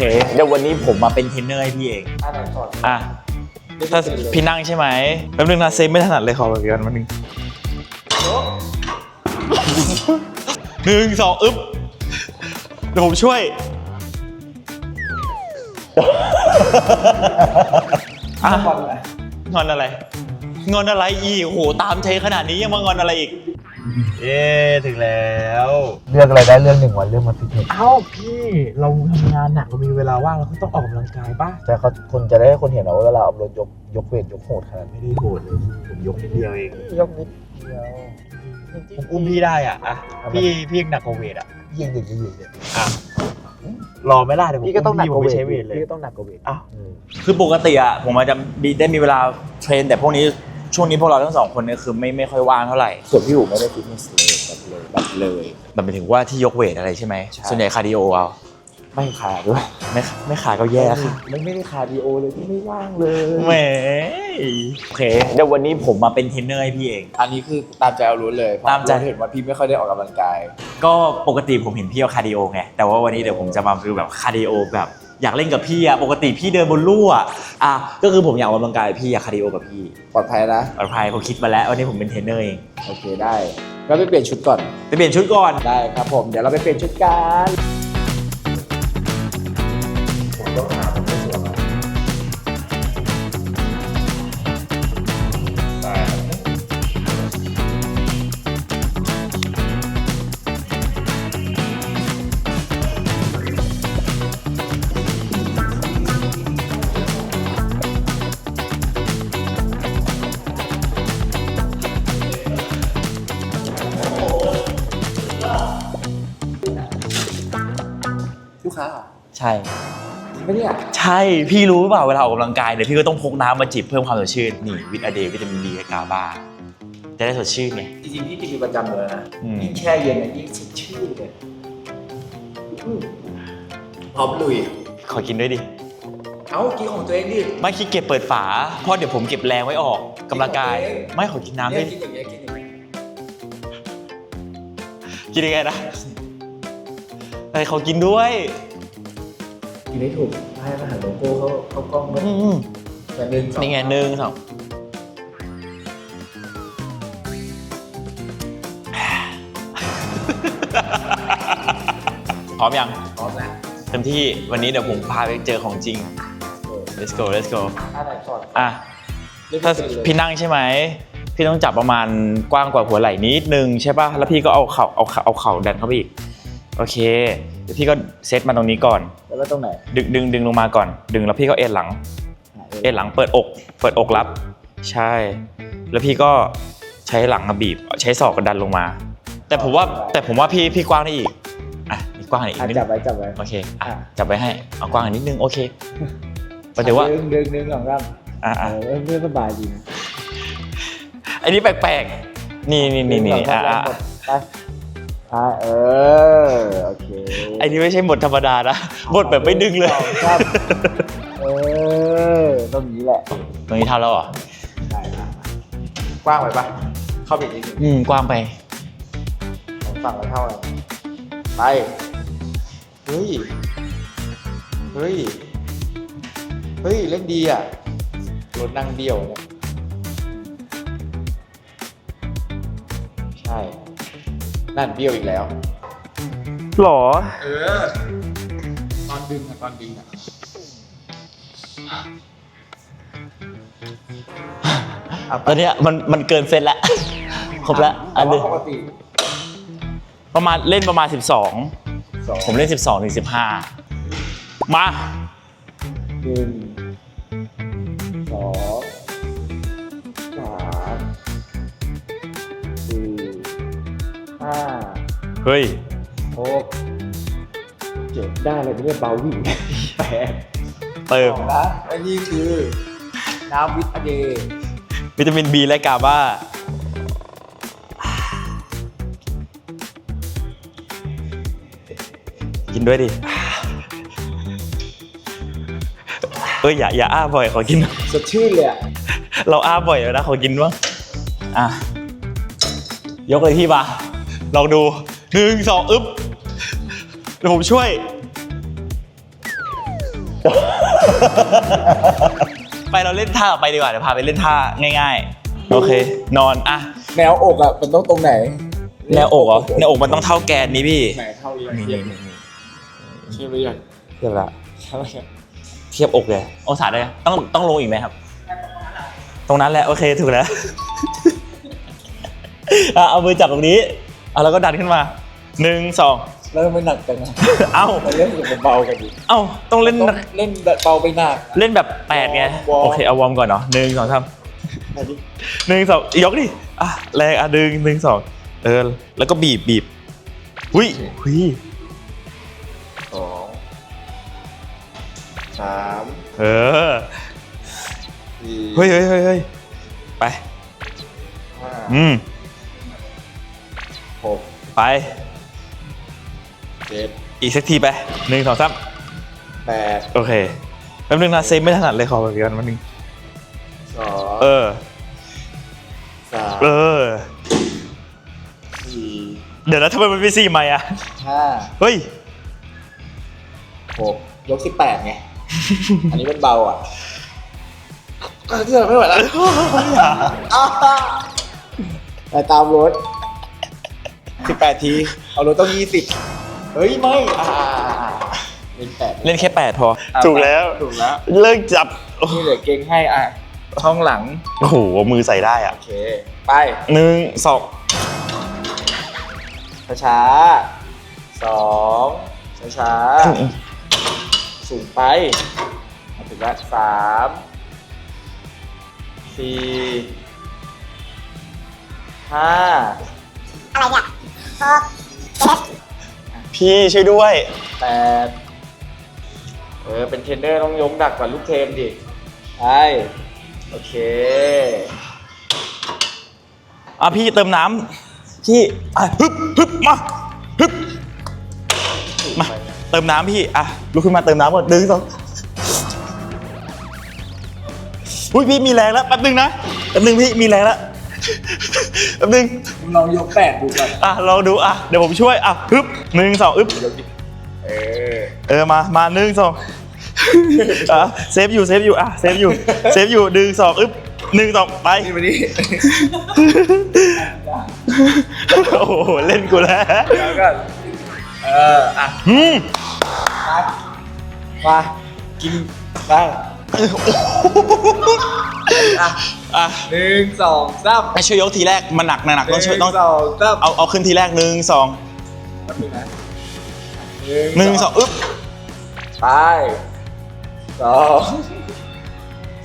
เคเดี๋ยววันนี้ผมมาเป็นเทรนเนอร์ให้พี่เองอ่าไหนสอนอะถ้าพี่นั่งใช่ไหมแป๊บนึงนะเซฟไม่ถนัดเลยขอแบบกันมาหนึ่งหนึ่งสองอึ๊บเดี๋ยวผมช่วย อะบอลอะไรงอนอะไร งอนอะไรอีกโอ้โห ตามเทขนาดนี้ยังมางอนอะไรอีก เย้ถึงแล้ว เลือกอะไรได้เรื่องหนึ่งวันเรื่องมาฟิตเนสเอ้าพี่เราทำงานหนักเรามีเวลาว่างเราก็ต้องออกกำลังกายป่ะแต่เขาคนจะได้คนเห็นว่าเวลาเอารถยกยกเวทยกโหดขนาดไม่ได้โหดเลยผมยกนิดเดียวเองยกนิดเดียวผมอุ้มพี่ได้อะอะพี่พี่ยังหนักกว่าเวทอะยิงยิงยิงยิงอะรอไม่ได้เดี๋ยวผมพี่ก็ต้องหนักกว่าผมเวไปทใช้เวทเลยพี่ก็ต้องหนักกว่าเวทอ้าว คือปกติอะผมอาจจะมีได้มีเวลาเทรน แต่พวกนี้ ช่วงนี้พวกเราทั้งสองคนเนี่ยคือไม่ไม่ค่อยว่างเท่าไหร่ส่วนพี่อู๋ไม่ได้ฟิตเนสเลยแบบเลยแบบเลยแบบหมายถึงว่าที่ยกเวทอะไรใช่ไหมใช่ส่วนใหญ่คาร์ดิโอเอาไม่ขาด้วยไม่ไม่ขาก็แย่ค่ะไม่ไม่ได้คาร์ดิโอเลยที่ไม่ว่างเลยแหมโอเคเดี๋ยววันนี้ผมมาเป็นเทรนเนอร์ให้พี่เอง อันนี้คือตามใจเอารู้เลยตามใจเห็นว่าพี่ไม่ค่อยได้ออกกำลังกาย ก็ปกติผมเห็นพี่เอาคาร์ดิโอไงแต่ว่าวันนี้เดี๋ยวผมจะมาคือแบบคาร์ดิโอแบบ อยากเล่นกับพี่อะปกติพี่เดินบนลู่อะอะก็คือผมอยากออกกำลังกายพี่อยากคาร์ดิโอกับพี่ปลอดภัยนะ ปลอดภัยผมคิดมาแล้ววันนี้ผมเป็นเทรนเนอร์เองโอเคได้ ก็ไปเปลี่ยนชุดก่อน ไปเปลี่ยนชุดก่อน ได้ครับผม เดี๋ยวเราไปเปลี่ยนชุดกัน ลูกค้าเหรอใช่ จริงปะเนี่ยใช่พี่รู้หรือเปล่าเวลาออกกำลังกายเนี่ยพี่ก็ต้องพกน้ำมาจิบเพิ่มความสดชื่นนี่วิตาเดย์วิตามินดีกาบาจะได้สดชื่นไง จริงๆพี่กินเป็นประจำเลยนะอืม ยิ่งแช่เย็นเนี่ยยิ่งสดชื่นเลยอืมพร้อมลุย ขอกินด้วยดิเอ้ากินของตัวเองดิ ไม่ขี้เกียจเปิดฝาเพราะเดี๋ยวผมเก็บแรงไว้ออกกำลังกายไม่ขอกินน้ำเนี่ด้วยยกินอย่างเงี้ยกินอย่างเงี้ยกินยังไงนะ ไอ้ขอกินด้วยกินได้ถูกให้มาหาโลโก้เขาเขากล้องด้วยอืมแต่หนึ่งสองนี่ไงหนึ่งสองพร้อมยัง พร้อมนะเต็มที่วันนี้เดี๋ยวผมพาไปเจอของจริง let's go let's go ถ้าไหนสอนอะถ้าพี่นั่งใช่ไหม พี่ต้องจับประมาณกว้างกว่าหัวไหล่นิดนึงใช่ป่ะ แล้วพี่ก็เอาเข่าเอาเข่าเอาเข่าดันเข้าไปอีก โอเคเดี๋ยวพี่ก็เซตมาตรงนี้ก่อน แล้วก็ตรงไหนดึงดึงดึงลงมาก่อน ดึงแล้วพี่ก็เอ็นหลัง เอ็นหลังเปิดอก เปิดอกรับ ใช่ แล้วพี่ก็ใช้หลังมาบีบ ใช้ศอกกระดันลงมา แต่ผมว่าแต่ผมว่าพี่พี่กว้างได้อีกอะนี่กว้างอีกอะนิดจันึบงไว้จับไว้โอเคอะจับไว้ให้เอากว้างอีกนิดนึงโอเคประเดี๋ยวว่าดึงดึงดึงหลังกันอะเออะอเพื่อนสบายดีนะอันนี้แปลกๆนี่นี่นี่นี่ดึงหลัอะ งอะกันไปอะเออโอเคไอ้นี่ไม่ใช่บทธรรมดานะบทแบบไม่ดึงเลยสองสามเออตรงนี้แหละตรงนี้เท่าแล้วเหรอใช่ครับกว้างไปปะเข้าไปอีกนิดนึงอืมกว้างไปของฝั่งละเท่าไหร่ไปเฮ้ยเฮ้ยเฮ้ยเล่นดีอะรถนั่งเดี่ยวเนี่ยใช่ นั่นเบี้ยวอีกแล้ว หรอ เออ ตอนดึงอะตอนดึงอะตอนเนี้ยมันมันเกินเซตแล้ว ครบแล้วอันแต่นึว่างปกติประมาณเล่นประมาณ 12 สองผมเล่น 12ถึง15 มา หนึ่ง ห้าเฮ้ยหกเจ็ดได้เลยไม่ได้เบาวิ่งแปดเติมนะและนี่คือ น้ำวิตาเดย์วิตามิน B และกาบากินด้วยดิเอ้ยอย่าอย่าอ้าบ่อยขอกิน สดชื่นเลยอะเราอ้าบ่อยแล้วนะขอกินบ้างอะ ยกเลยพี่มา ลองดูหนึ่งสองอึ๊บเดี๋ยวผมช่วย ไปเราเล่นท่าต่อไปดีกว่า เดี๋ยวพาไปเล่นท่าง่าย ๆ โอเค นอนอะ แนวอกอะมันต้องตรงไหน แนวอกเหรอแนวอกมันต้องเท่าแกนนี้พี่ไหนเท่าเรียงนี่เทียบนี่นี่เทียบหรือยังเทียบละเท่าไหร่เทียบอกเลยองศาได้ไหมต้องต้องลงอีกไหมครับ ตรงนั้นแหละโอเคถูกแล้วอะเอามือจับตรงนี้ เอาแล้วก็ดันขึ้นมาหนึ่งสองแล้วไม่หนักจังนะเอ้ามันเล่นกับเบาๆกันดิเอ้าต้องเล่นต้องเล่นเบาไปหนักเล่นแบบแปดไงวอร์ม โอเคเอาวอร์มก่อนเนาะหนึ่งสองสามอันนี้หนึ่งสองยกดิอะแรงอะหนึ่งหนึ่งสองเออแล้วก็บีบบีบหุยหุยสองสามเออสี่เฮ้ยเฮ้ยเฮ้ยเฮ้ยไปห้าอืม หกไปเจ็ดอีกสักทีไปหนึ่งสองสามแปดโอเคแป๊บนึงนะเซฟไม่ถนัดเลยขอแบบกันวันนึงสองเออ สามเออ สี่เดี๋ยวนะทำไมมันเป็นสี่ใหม่อะ ห้าเฮ้ย หกยกสิบแปดไง อันนี้เป็นเบาอะเชื่อไม่ไหวแล้ว ไปตามรถ สิบแปดที เอารถต้องยี่สิบเฮ้ย ไม่ อ่าเล่นแปดเล่นแค่แปดพออะถูกแล้ว ถูกแล้ว เลิกจับ นี่เหลือเก่งให้อะห้องหลัง โอ้โห มือใส่ได้อะโอเค ไป หนึ่งสองช้าๆสองช้าๆสูงไปมาถึงแล้วสามสี่ห้า พี่ช่วยด้วย แปดเออ เป็นเทรนเนอร์ต้องยกดักกว่าลูกเทรนดิไปโอเค อะพี่เติมน้ำพี่อะฮึบฮึบมาฮึบมาเติมน้ำพี่อะลุกขึ้นมาเติมน้ำก่อนหนึ่งสองอุ้ยพี่มีแรงแล้วแป๊บนึงนะแป๊บนึงพี่มีแรงแล้ว แป๊บนึงลองยกแปดดูก่อนอะลองดูอะเดี๋ยวผมช่วยอะฮึบหนึ่งสองอึบยกดิเออเออมามาหนึ่งสองอะเซฟอยู่เซฟอยู่อะเซฟอยู่เซฟอยู่หนึ่งสองอึบหนึ่งสองไปนี่มานี่โอ้โหเล่นกูแล้วแล้วก็เอออะอืมมามากินไป อะอะหนึ่งสองสามให้ช่วยยกทีแรกมันหนักหนักหต้องช่วยนึ่ต้องงสองสามเอาเอาขึ้นทีแรกหนึ่งสองแป๊บนึงนะหนึ่งสองอึบไปสอง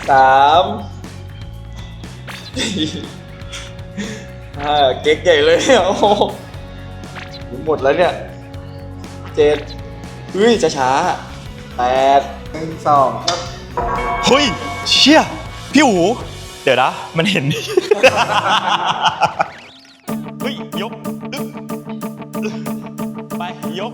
สามสี่ห้าเก๊กใหญ่เลยโอ้โหหมดแล้วเนี่ยเจ็ดเฮ้ยจะช้าๆแปดหนึ่งสองครับ เฮ้ย เชี่ย พี่อูเดี๋ยวนะ มันเห็น เฮ้ย ยกอึบไป ยก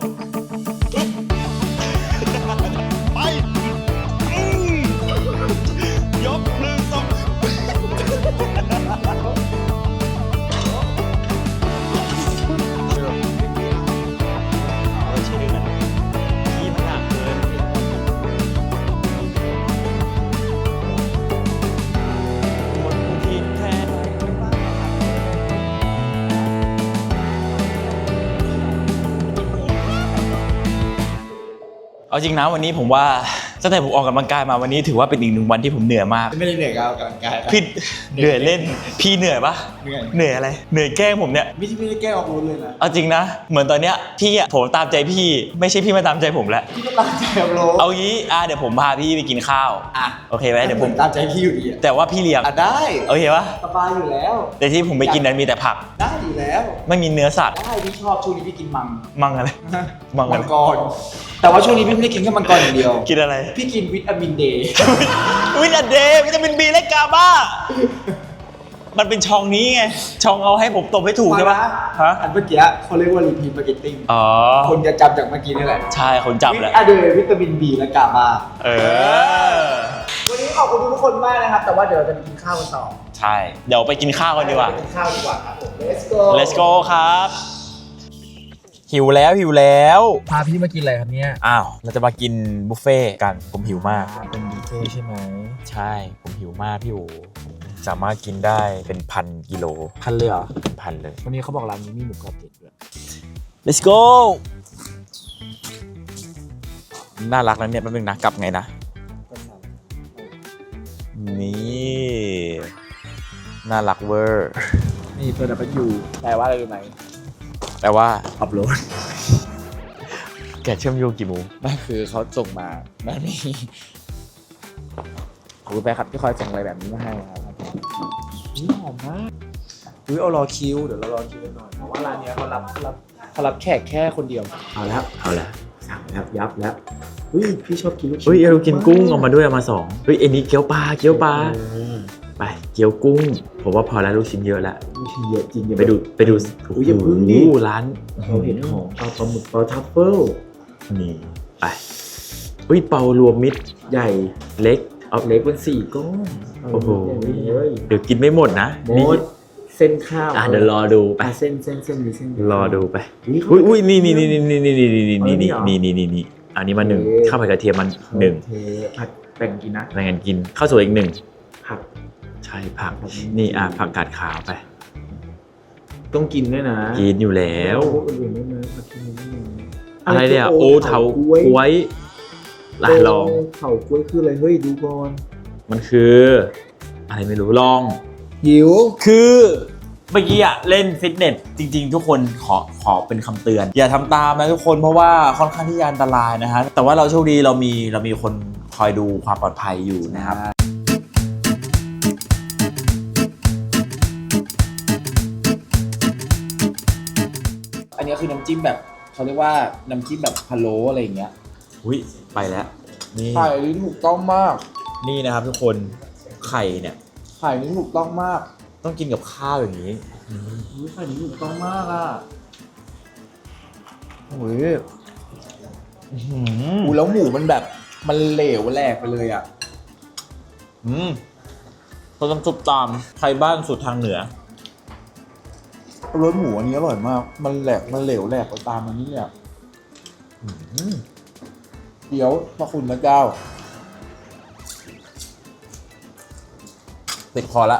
จริงนะวันนี้ผมว่าตั้งแต่ผมออกกำลังกายมาวันนี้ถือว่าเป็นอีกหนึ่งวันที่ผมเหนื่อยมาก ไม่ได้เหนื่อยกับออกกำลังกายนะพี่เหนื่อยเล่นพี่เหนื่อยปะเหนื่อยเหนื่อยอะไร เหนื่อยแกล้งผมเนี่ย ไม่ใช่ไม่ได้แก้ออกรู้เลยนะเอาจริงนะ เหมือนตอนเนี้ยพี่อะผมตามใจพี่ ไม่ใช่พี่มาตามใจผมแล้ว พี่ก็ตามใจออกรู้เอางี้อะเดี๋ยวผมพาพี่ไปกินข้าว อะโอเคไหมเดี๋ยวผม ตามใจพี่อยู่ดีอะแต่ว่าพี่เลี้ยงอะได้โอเคปะสบายอยู่แล้ว แต่ที่ผมไปกินนั้นมีแต่ผัก ได้อยู่แล้วไม่มีเนื้อสัตว์ ได้พี่ชอบช่วงนี้พี่กินมังมังอะไร มังอะไร มังกรแต่ว่าช่วงนี้พี่ไม่ได้กินแค่มังกรอย่างเดียว กินอะไร พี่กินวิตามินเดย์วิตาเดย์วิตามินบีและกาบ้า มันเป็นช่องนี้ไง ช่องเอาให้ผมตบให้ถูกใช่ปะฮะ อันเมื่อกี้เขาเรียกว่ารีพีมาร์เก็ตติ้งอ๋อ คนจะจำจากเมื่อกี้นี่แหละใช่คนจับวิแล้วตาเดย์วิตามินบีและกาบาเออ วันนี้ขอบคุณทุกคนมากนะครับ แต่ว่าเดี๋ยวเราจะไปกินข้าวกันต่อใช่ เดี๋ยวไปกินข้าวกันดีกว่า ไปกินข้าวดีกว่าครับผม let's go let's go ครับ หิวแล้วหิวแล้ว พาพี่มากินอะไรครับเนี่ยอ้าว เราจะมากินบุฟเฟ่ต์กัน ผมหิวมาก เป็นดีฟ่ใช่ไหม ใช่ ผมหิวมากพี่โอผม สามารถกินได้เป็นพันกิโลพันเลยเหรอเป็นพันเลย วันนี้เขาบอกร้านนี้มีหมูกรอบเด็ดด้วย let's go น่ารักนะเนี่ยแป๊บนึงนะกลับไงนะ นี่ น่ารักเวอร์ นี่ตัวดับเบิลยูแปลว่าอะไรรู้ไหมแต่ว่าอัพโหลด แกะเชื่อมโยงกี่โมงนั่นคือเขาส่งมาแบบนี้ขอบคุณแฟนคลับที่คอยส่งอะไรแบบนี้มาให้ครับ นี่หอมมากอุ้ยเอารอคิวเดี๋ยวเรารอคิวหน่อยเพราะว่าร้านเนี้ยเขารับรับเขารับแขกแค่คนเดียวเอาแล้วเอาละสั่งแล้วยับแล้วอุ้ยพี่ชอบกินลูกชิ้นเฮ้ยเรากินกุ้งเอามาด้วยเอามาสองเฮ้ยเอ็นนี้เกี๊ยวปลาเกี๊ยวปลาเออไปเกี๊ยวกุ้ง ผมว่าพอแล้วลูกชิ้นเยอะแล้วลูกชิ้นเยอะจริงอย่าไปดูไปดูอุ้ยอย่าพึ่งดิ โอ้โหร้านเราเห็นของปลาปลาหมึกปลาทัฟเฟิลนี่ไปเฮ้ยเปารวมมิตรใหญ่เล็ก เอาเล็กเป็นสี่ก้อนโอ้โหอย่างนี้เลยเดี๋ยวกินไม่หมดนะหมนี่ดเส้นข้าวอะเดี๋ยวรอดูไปอะเส้นเส้นเส้นนี้เส้นนี้รอดูไปอุ๊ยเขาอุ้ยอุ้ยนี่นี่นี่นี่นี่นี่นี่นี่นี่เอาอันนี้นี่เหรอนี่นี่นี่อันนี้มาหนึ่งโอเคข้าวผัดกระเทียมมันหนึ่งโอเคผัดแบ่งกินนะแบ่งกันกินข้าวสวยอีกหนึ่งผักใช่ผักผักนี่อะผักกาดขาวไปต้องกินด้วยนะ กินอยู่แล้วพวกอื่นๆได้ไหมผักกินนิดนึงอะไรเนี่ยโอเถาก๊วยกล้วย ลายลองโเถากล้วยคืออะไรเฮ้ยดูก่อนมันคือ อะไรไม่รู้ลอง หิว คือเมื่อกี้อะเล่นฟิตเนสจริง ๆ ทุกคนขอขอเป็นคำเตือน อย่าทำตามนะทุกคนเพราะว่าค่อนข้างที่จะอันตรายนะฮะแต่ว่าเราโชคดีเรามีเรามีคนคอยดูความปลอดภัยอยู่นะครับ อันนี้คือน้ำจิ้มแบบเขาเรียกว่าน้ำจิ้มแบบพะโล้อะไรอย่างเงี้ย อุ้ยไปแล้ว นี่ ไข่นี่ถูกต้องมาก นี่นะครับทุกคน ไข่เนี่ย ไข่นี่ถูกต้องมากต้องกินกับข้าวอย่างนี้อุ้ยไข่นี่ถูกต้องมากอะโอ้ยอื้อหืออูแล้วหมูมันแบบ มันเหลวแหลกไปเลยอะ อืมเราต้องซุปตามไทยบ้านสุดทางเหนือ รสหมูอันนี้อร่อยมาก มันแหลก มันเหลวแหลกไปตามมันนี่อะอืม เดี๋ยวพระคุณพระเจ้าติดคอละ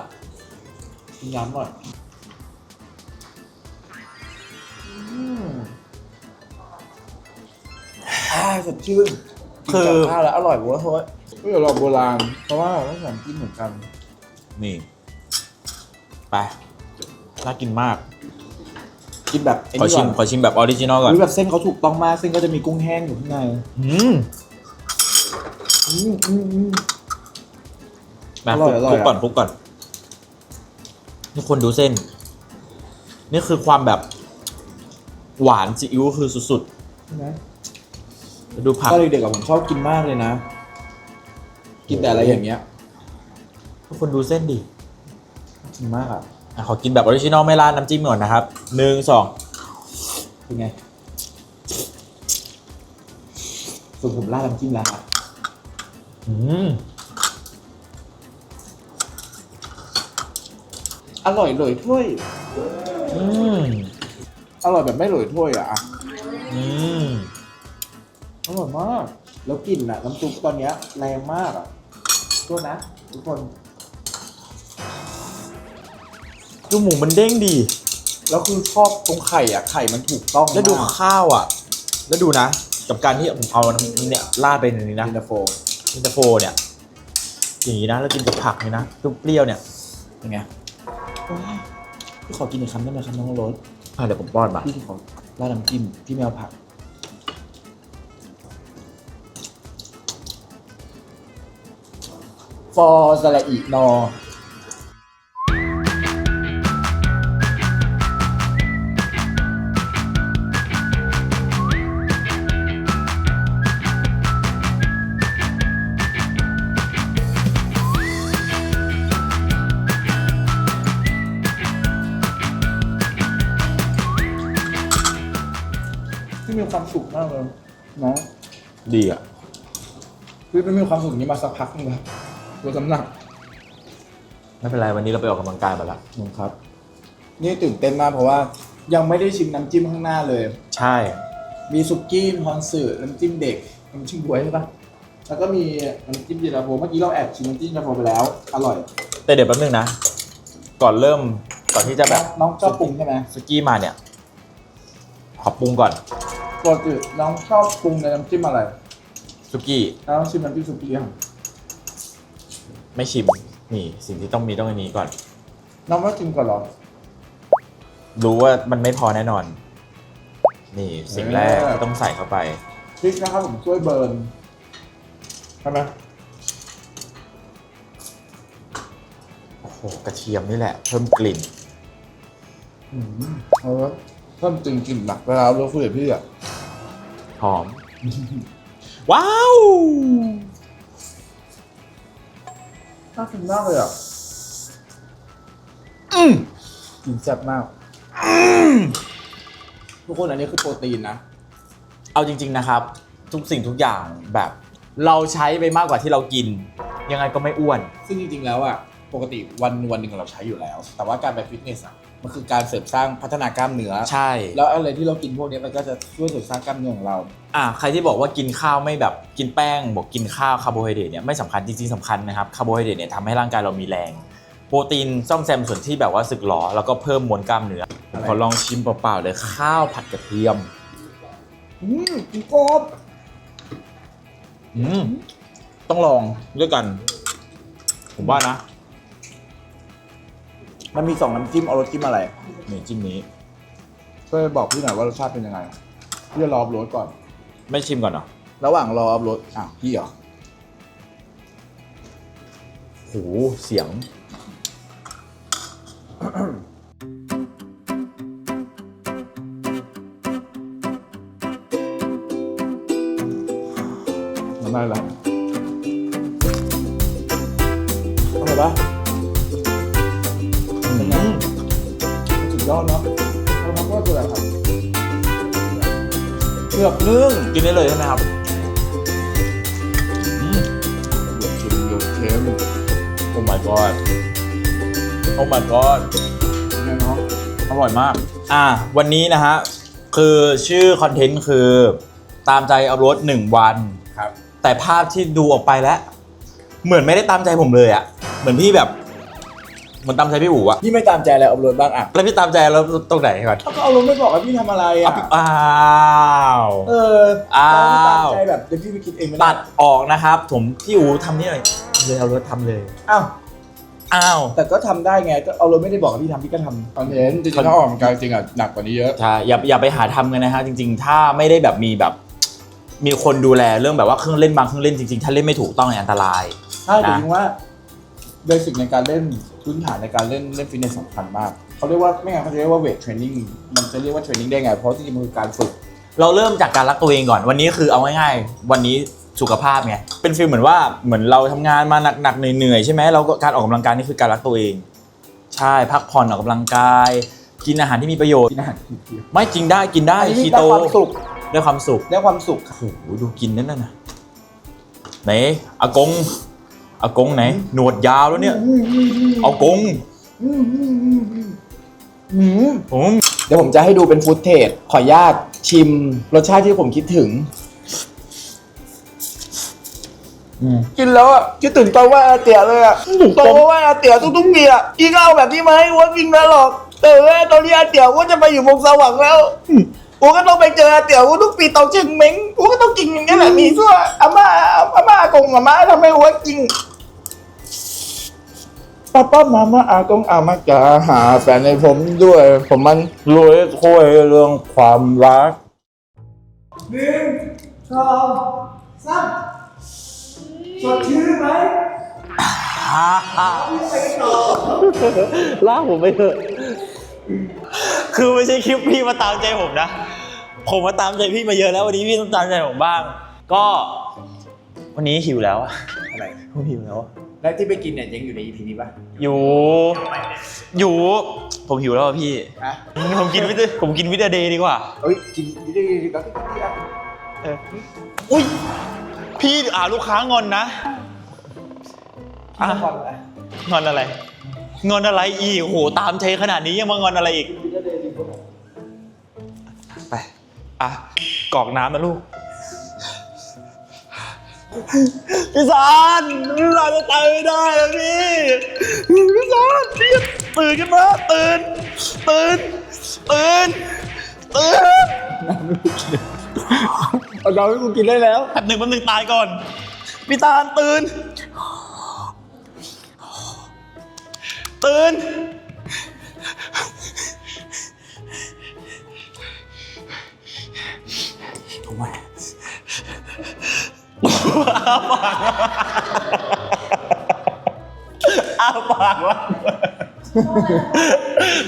กินน้ำหน่อยอืมอ่าสดชื่นกินคือกับข้าวแล้วอร่อยเว้ยเฮ้ยเฮ้ยอร่อยโบราณ เพราะว่าเราต้องสั่งกินเหมือนกัน นี่ ไป น่ากินมาก กินแบบไอ้ขอนี่ชิก่มอนขอชิมแบบออริจินอลก่อนอุ๊ยแบบเส้นเขาถูกต้องมากเส้นก็จะมีกุ้งแห้งอยู่ข้างในอืมอืมอืมอืม มาอร่อยอร่อยคลุกก่อนอะคลุกก่อนทุกคนดูเส้น นี่คือความแบบ หวานซีอิ๊วคือสุดใช่ไหมๆแล้วดูผักก็เด็กๆอะผมชอบกินมากเลยนะ กินแต่อะไรอย่างเงี้ยทุกคนดูเส้นดิ กินมากอะอะ ขอกินแบบออริจินอลไม่ราดน้ำจิ้มก่อนนะครับหนึ่งสองเป็นไงส่วนผมราดน้ำจิ้มแล้วครับอืมอร่อยเลยถ้วย อืมอร่อยแบบไม่โรยถ้วยอะอะอืมอร่อยมาก แล้วกลิ่นอะ น้ำซุปตอนเนี้ยแรงมากอะโทษนะ ทุกคน ดูหมูมันเด้งดี แล้วคือชอบตรงไข่อะไข่มันถูกต้องแล้วดูมากข้าวอะ แล้วดูนะ กับการที่ผมเอาน้ำเนี่ยราดไปในนี้นะเย็นตาโฟมินตาโฟเนี่ยอย่างนี้นะแล้วกินกับผักเนี่ยนะเปรี้ยวๆเนี่ยเป็นไงว้ายพี่ขอกินอีกคำได้ไหมครับน้องโรสอะเดี๋ยวผมป้อนมาพี่ขอราดน้ำจิ้มพี่แมวผักฟอร์สละอีนอ ดีอะพี่ไม่มีความสุขนี้มาสักพักนึงแล้วลดน้ำหนักไม่เป็นไรวันนี้เราไปออกกำลังกายมาแล้วครับ นี่ตื่นเต้นมากเพราะว่า ยังไม่ได้ชิมน้ำจิ้มข้างหน้าเลย ใช่ มีสุกี้มีฮอนสึน้ำจิ้มเด็กน้ำจิ้มบวยใช่ปะแล้วก็มีน้ำจิ้มเย็นตาโฟเมื่อกี้เราแอบชิมน้ำจิ้มเย็นตาโฟไปแล้ว อร่อย แต่เดี๋ยวแป๊บนึงนะ ก่อนเริ่มก่อนที่จะแบบน้องชอบปรุงใช่ไหมสกี้มาเนี่ย ขอปรุงก่อนปกติน้องชอบปรุงในน้ำจิ้มอะไร สุกี้แล้วน้องชิมน้ำจิ้มสุกี้ยังไม่ชิมนี่สิ่งที่ต้องมีต้องอันนี้ก่อน น้องไม่ชิมก่อนเหรอรู้ว่ามันไม่พอแน่นอน นี่สิ่งแรกเออที่ต้องใส่เข้าไปพริกนะครับผมช่วยเบิร์นใช่ไหมโอ้โหกระเทียมนี่แหละ เพิ่มกลิ่นอืมเออเพิ่มจริงกลิ่นหนักเวลาเราคุยกับพี่อะหอม ว้าวน่ากินมากเลยอะอืมกลิ่นแซ่บมากทุกคนอันนี้คือโปรตีนนะ เอาจริง ๆนะครับ ทุกสิ่งทุกอย่างแบบเราใช้ไปมากกว่าที่เรากิน ยังไงก็ไม่อ้วน ซึ่งจริงๆแล้วอะ ปกติวันวันหนึ่งเราใช้อยู่แล้ว แต่ว่าการไปฟิตเนสอะ มันคือการเสริมสร้างพัฒนากล้ามเนื้อใช่ แล้วอะไรที่เรากินพวกนี้มันก็จะช่วยเสริมสร้างกล้ามเนื้อของเรา อะใครที่บอกว่ากินข้าวไม่แบบกินแป้ง บอกกินข้าวคาร์โบไฮเดรตเนี่ยไม่สำคัญจริงๆสำคัญนะครับคาร์โบไฮเดรตเนี่ยทำให้ร่างกายเรามีแรง โปรตีนซ่อมแซมส่วนที่แบบว่าสึกหรอแล้วก็เพิ่มมวลกล้ามเนื้อผมขอลองชิมเปล่าๆเลยข้าวผัดกระเทียมอืมกินกรอบอืมต้องลองด้วยกัน ผมว่านะ มันมีสองน้ำจิ้มเอารสจิ้มอะไรนี่จิ้มนี้ ช่วยบอกพี่หน่อยว่ารสชาติเป็นยังไงพี่จะรออัพโหลดก่อน ไม่ชิมก่อนเหรอระหว่างรออัพโหลดอะพี่เหรอโหเสียง น้ำลายไหล อร่อยปะ สุดยอดเนาะเราพักว่าตัวอะไรครับเกือบนึ่งกินได้เลยใช่ไหมครับอืมเดือดชิมเดือดเค็มโอ้ my god โอ้ my god เป็นไงเนาะอร่อยมาก อ่าวันนี้นะฮะ คือชื่อคอนเทนต์คือตามใจเอารถหนึ่งวัน ครับ แต่ภาพที่ดูออกไปแล้ว เหมือนไม่ได้ตามใจผมเลยอะเหมือนพี่แบบ เหมือนตามใจพี่อู๋อะพี่ไม่ตามใจอะไรอัพโหลดบ้างอะแล้วพี่ตามใจแล้วตรงไหนก่อนเขาก็เอาลงไม่บอกว่าพี่ทำอะไรอะอ้าวเอออ้าวตามใจแบบเดี๋ยวพี่ไปคิดเองไม่ได้ตัดออกนะครับ ผมพี่อู๋ทำนี่หน่อยเลยเอารถทำเลยอ้าวอ้าวแต่ก็ทำได้ไงก็เอารถไม่ได้บอกว่าพี่ทำพี่ก็ทำ คอนเทนต์จริงๆถ้าออกกำลังกายจริงอะหนักกว่านี้เยอะ ใช่อย่าอย่าไปหาทำกันนะฮะจริง ๆ ถ้าไม่ได้แบบมีแบบ มีคนดูแลเรื่องแบบว่าเครื่องเล่นบางเครื่องเล่นจริงๆถ้าเล่นไม่ถูกต้องเนี่ยอันตราย ใช่แต่นะ จริงว่าเบสิกในการเล่น พื้นฐานในการเล่นเล่นฟิตเนสสำคัญมากเขาเรียกว่าไม่งั้นเขาจะเรียกว่าเวทเทรนนิ่งมันจะเรียกว่าเทรนนิ่งได้ไง เพราะจริงๆมันคือการฝึก เราเริ่มจากการรักตัวเองก่อนวันนี้คือเอาง่ายๆวันนี้สุขภาพไงเป็นฟีลเหมือนว่าเหมือนเราทำงานมาหนักๆเหนื่อยๆใช่ไหมเราก็การออกกำลังกายนี่คือการรักตัวเอง ใช่พักผ่อนออกกำลังกาย กินอาหารที่มีประโยชน์ กินอาหารที่ดีไม่กินได้กินได้อันนี้คีได้โตความสุขได้ความสุขได้ความสุข โอ้โหดูกินนั่นน่ะนะไหนอากง อากงไหน หนวดยาวแล้วเนี่ย เอากงอืมผมเดี๋ยวผมจะให้ดูเป็นฟุตเทจขออนุญาตชิม รสชาติที่ผมคิดถึงอืมกินแล้วอะคิดถึงตอนว่าอาเตี๋ยเลยอะตอนว่าอาเตี๋ยทุกๆปีอะกินก็เอาแบบที่มาให้วัวกินตลอดแต่ว่าตอนนี้อาเตี๋ยว่าจะไปอยู่วงสว่างแล้ววัวก็ต้องไปเจออาเตี๋ยวัวทุกปีเตาเชิงเม้งวัวก็ต้องกินอย่างนี้แหละมีส่วนอาม่าอาม่าอากงอาม่าทำให้วัวกิน ป้าป้ามาม่าอากงอาม่าจะหาแฟนในผมด้วย ผมมันรวยคุยเรื่องความรักหนึ่งสองสามสดชื่นไหมลากผมไปเถอะ คือไม่ใช่คลิปพี่มาตามใจผมนะ ผมมาตามใจพี่มาเยอะแล้ววันนี้พี่ต้องตามใจผมบ้าง ก็ วันนี้หิวแล้วอะอะไรผมหิวแล้วอะ แล้วที่ไปกินเนี่ยยังอยู่ใน EP นี้ปะอยู่ อยู่ ผมหิวแล้วอะพี่ ฮะผมกินวิตผมกินวิตาเดย์ดีกว่า เอ้ยกินดีดีดีแล้วก็กินดีอะเอออุ้ย พี่อ่าลูกค้างอนนะพี่ทำก่อนอะไรงอนอะไร งอนอะไรอีกโอ้โห ตามใจขนาดนี้ยังมางอนอะไรอีกกินดีดีดีกว่าไป อะกรอกน้ำนะลูก พี่สารพี่สารจะตายไม่ได้อะพี่พี่สารพี่ตื่นขึ้นมาตื่นตื่นตื่นตื่นเอาเราให้กูกินได้แล้วแป๊บหนึ่งแป๊บหนึ่งตายก่อน พี่ตาลตื่น ตื่น อ้าปากละ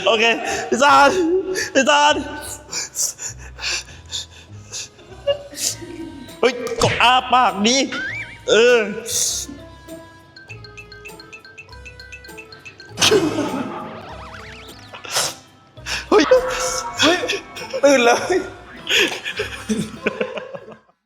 โอเคพี่ซานพี่ซานเฮ้ยกดอ้าปากดิเออ